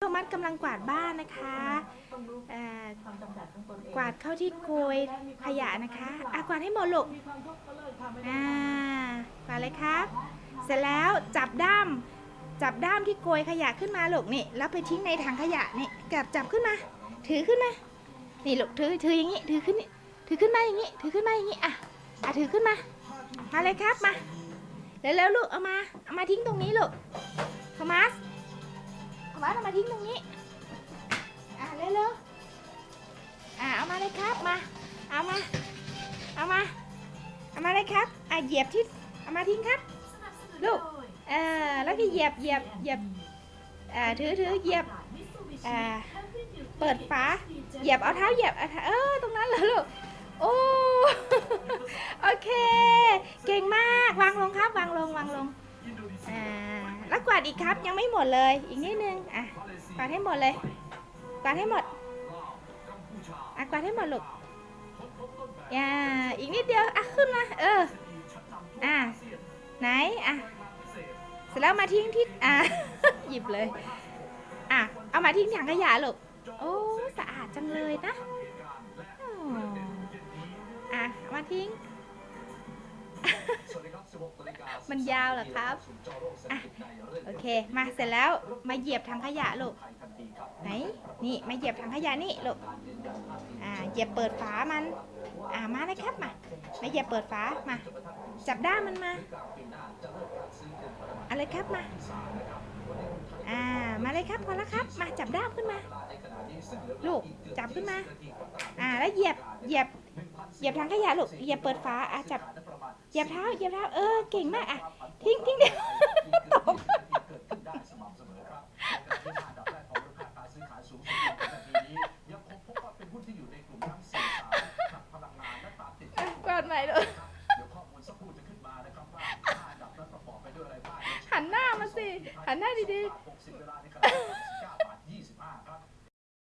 โทมัสกำลังกวาดบ้านนะคะเอ่อความจำกัดของตนเองกวาดเข้าที่โกยขยะนะคะอะกวาดให้หมดลูกมีความทุกข์ก็เลิกทำไม่ได้อ่ากวาดเลยครับ เสร็จแล้วจับด้ามจับด้ามที่โกยขยะขึ้นมาลูกนี่แล้วไปทิ้งในถังขยะนี่จับจับขึ้นมา ถือขึ้นมา นี่ลูกถือถืออย่างนี้ถือขึ้นนี่ถือขึ้นมาอย่างนี้ถือขึ้นมาอย่างนี้อะอะถือขึ้นมา มาเลยครับมาเร็วๆลูกเอามาเอามาทิ้งตรงนี้ลูกโทมัส โทมัสเอามาทิ้งตรงนี้ อะเร็วๆอะเอามาเลยครับมา เอามา เอามา เอามาเลยครับ อะเหยียบที่ เอามาทิ้งครับลูกเออแล้วก็เหยียบเหยียบเหยียบอ่าถือถือเหยียบอ่าเปิดฝาเหยียบเอาเท้าเหยียบเอ้อตรงนั้นเหรอลูกโอ้โอเค เก่งมาก วางลงครับ วางลง วางลง อ่า ดอีกครับ ยังไม่หมดเลย อีกนิดนึง อะกวาดให้หมดเลย กวาดให้หมด อะกวาดให้หมดลูกอย่าอีกนิดเดียว อะขึ้นมา เออ อะไหน อะ เสร็จแล้วมาทิ้งที่ อะ หยิบเลย อะ เอามาทิ้งถังขยะลูก โอ้ สะอาดจังเลยนะ อะเอามาทิ้ง มันยาวเหรอครับอะโอเค มาเสร็จแล้วมาเหยียบถังขยะลูก ไหน นี่มาเหยียบถังขยะนี่ลูก อ่า เหยียบเปิดฝามัน อ่า มาเลยครับมา มาเหยียบเปิดฝา มา จับด้ามมันมาเอะไรครับมา อ่า มาเลยครับพอแล้วครับ มาจับด้ามขึ้นมา ลูก จับขึ้นมา อ่า แล้วเหยียบ เหยียบ เหยียบถังขยะลูกเหยียบเปิดฝาอะจับเหยียบเท้าเหยียบเท้าเออเก่งมากอะทิ้งทิ้งเดี๋ยวตกอะกอดใหม่เลยหันหน้ามาสิ หันหน้าดีๆ